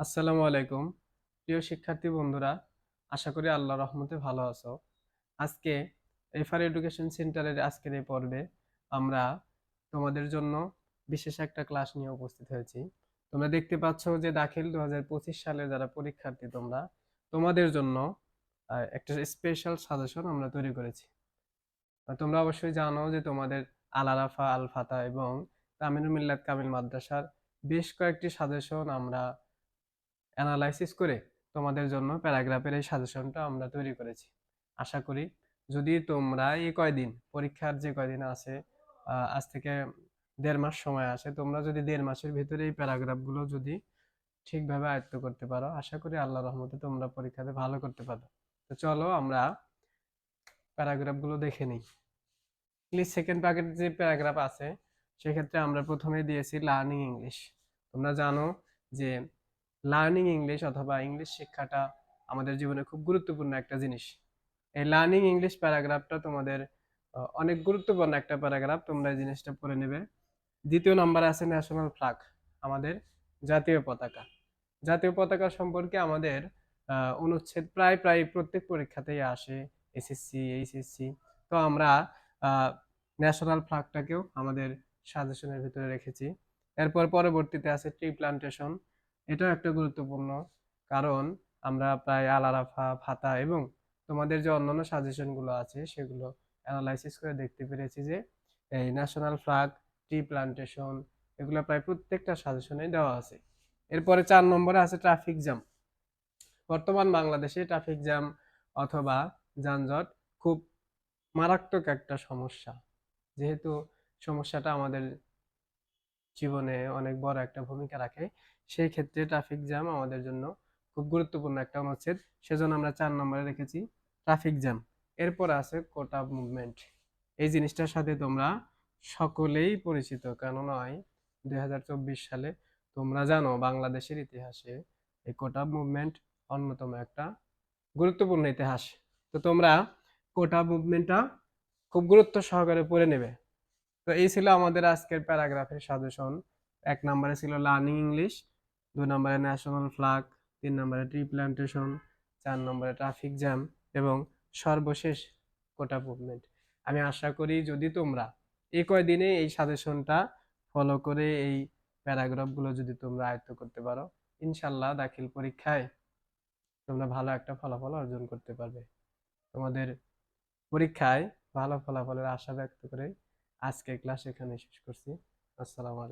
আসসালামু আলাইকুম। প্রিয় শিক্ষার্থী বন্ধুরা, আশা করি আল্লাহ রহমতে ভালো আছো। আজকে এফআর এডুকেশন সেন্টারের আজকের এই পর্বে আমরা তোমাদের জন্য বিশেষ একটা ক্লাস নিয়ে উপস্থিত হয়েছি। তোমরা দেখতে পাচ্ছ যে দাখিল দু সালে যারা পরীক্ষার্থী তোমরা, তোমাদের জন্য একটা স্পেশাল সাজেশন আমরা তৈরি করেছি। তোমরা অবশ্যই জানো যে তোমাদের আল আরাফা, আল ফাতা এবং তামিনুল মিল্লাত কামিল মাদ্রাসার বেশ কয়েকটি সাজেশন আমরা অ্যানালাইসিস করে তোমাদের জন্য প্যারাগ্রাফের এই সাজেশনটা আমরা তৈরি করেছি। আশা করি যদি তোমরা এই কয়দিন, পরীক্ষার যে কয়দিন আছে আজ থেকে দেড় মাস সময় আছে, তোমরা যদি দেড় মাসের ভিতরে এই প্যারাগ্রাফগুলো যদি ঠিকভাবে আয়ত্ত করতে পারো, আশা করি আল্লাহ রহমতে তোমরা পরীক্ষাতে ভালো করতে পারো। তো চলো আমরা প্যারাগ্রাফগুলো দেখে নিই। প্লিজ সেকেন্ড প্যাকেট যে প্যারাগ্রাফ আছে, সেক্ষেত্রে আমরা প্রথমে দিয়েছি লার্নিং ইংলিশ তোমরা জানো যে লার্নিং ইংলিশ অথবা ইংলিশ শিক্ষাটা আমাদের জীবনে খুব গুরুত্বপূর্ণ একটা জিনিস। এই লার্নিং ইংলিশ প্যারাগ্রাফটা তোমাদের অনেক গুরুত্বপূর্ণ একটা প্যারাগ্রাফ, তোমরা এই জিনিসটা পড়ে নেবে। দ্বিতীয় নম্বরে আছে ন্যাশনাল ফ্ল্যাগ আমাদের জাতীয় পতাকা। জাতীয় পতাকা সম্পর্কে আমাদের অনুচ্ছেদ প্রায় প্রায় প্রত্যেক পরীক্ষাতেই আসে এসএসসি এইচএসসি তো আমরা ন্যাশনাল ফ্ল্যাগটাকেও আমাদের সাজেশনের ভিতরে রেখেছি। এরপর পরবর্তীতে আছে ট্রি প্লান্টেশন এটাও একটা গুরুত্বপূর্ণ কারণ আমরা প্রায় আলারাফা, ফাতা এবং তোমাদের যে অন্যান্য সাজেশনগুলো আছে, সেগুলো অ্যানালাইসিস করে দেখতে পেরেছি যে এই ন্যাশনাল ফ্ল্যাগ ট্রি প্লান্টেশন এগুলো প্রায় প্রত্যেকটা সাজেশনে দেওয়া আছে। এরপরে চার নম্বরে আছে ট্রাফিক জ্যাম বর্তমান বাংলাদেশে ট্রাফিক জ্যাম অথবা যানজট খুব মারাত্মক একটা সমস্যা। যেহেতু সমস্যাটা আমাদের জীবনে অনেক বড় একটা ভূমিকা রাখে। সেই ক্ষেত্রে ট্রাফিক জ্যাম আমাদের জন্য খুব গুরুত্বপূর্ণ একটা অনুচ্ছেদ। সেজন্য আমরা চার নম্বরে রেখেছি ট্রাফিক জ্যাম এরপর আছে কোটা মুভমেন্ট এই জিনিসটার সাথে তোমরা সকলেই পরিচিত, কেন নয়? দুই সালে তোমরা জানো বাংলাদেশের ইতিহাসে এই কোটা মুভমেন্ট অন্যতম একটা গুরুত্বপূর্ণ ইতিহাস। তো তোমরা কোটা মুভমেন্টটা খুব গুরুত্ব সহকারে পড়ে নেবে। তো এই ছিল আমাদের আজকের প্যারাগ্রাফের সাজেশন। এক নম্বরে ছিল লার্নিং ইংলিশ দুই নম্বরে ন্যাশনাল ফ্ল্যাগ, তিন নম্বরে ট্রি প্ল্যান্টেশন চার নম্বরে ট্রাফিক জ্যাম এবং সর্বশেষ কোটা মুভমেন্ট। আমি আশা করি যদি তোমরা এই কয়দিনে এই সাজেশনটা ফলো করে এই প্যারাগ্রাফগুলো যদি তোমরা আয়ত্ত করতে পারো, ইনশাল্লাহ দাখিল পরীক্ষায় তোমরা ভালো একটা ফলাফল অর্জন করতে পারবে। তোমাদের পরীক্ষায় ভালো ফলাফলের আশা ব্যক্ত করে আজকের ক্লাস এখানে শেষ করছি। আসসালামু আলাইকুম।